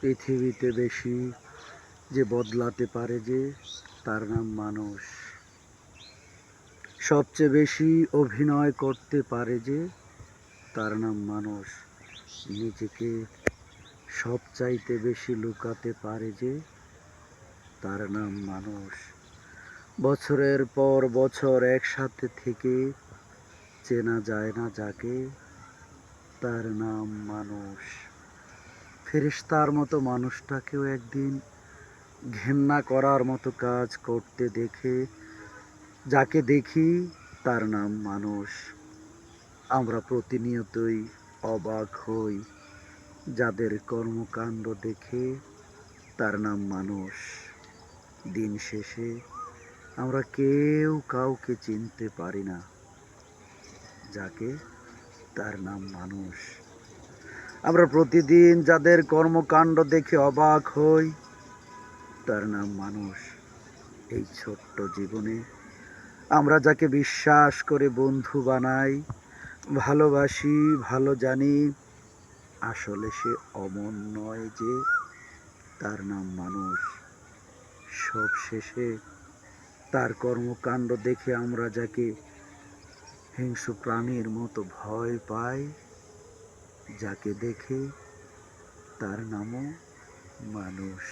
পৃথিবীতে বেশি যে বদলাতে পারে যে, তার নাম মানুষ। সবচেয়ে বেশি অভিনয় করতে পারে যে, তার নাম মানুষ। নিজেকে সবচাইতে বেশি লুকাতে পারে যে, তার নাম মানুষ। বছরের পর বছর একসাথে থেকে চেনা যায় না যাকে, তার নাম মানুষ। ফেরেশতার মতো মানুষটাকেও একদিন ঘেন্না করার মতো কাজ করতে দেখে, যাকে দেখি তার নাম মানুষ। আমরা প্রতিনিয়তই অবাক হই, যাদের কর্মকাণ্ড দেখে তার নাম মানুষ। দিন শেষে আমরা কেউ কাউকে চিনতে পারি না, যাকে তার নাম মানুষ। আমরা প্রতিদিন যাদের কর্মকাণ্ড দেখে অবাক হই, তার নাম মানুষ। এই ছোট্ট জীবনে আমরা যাকে বিশ্বাস করে বন্ধু বানাই, ভালোবাসি, ভালো জানি, আসলে সে অমন নয় যে তার নাম মানুষ। সব শেষে তার কর্মকাণ্ড দেখে আমরা যাকে হিংস্র প্রাণীর মতো ভয় পাই যাকে দেখে তার নামও মানুষ।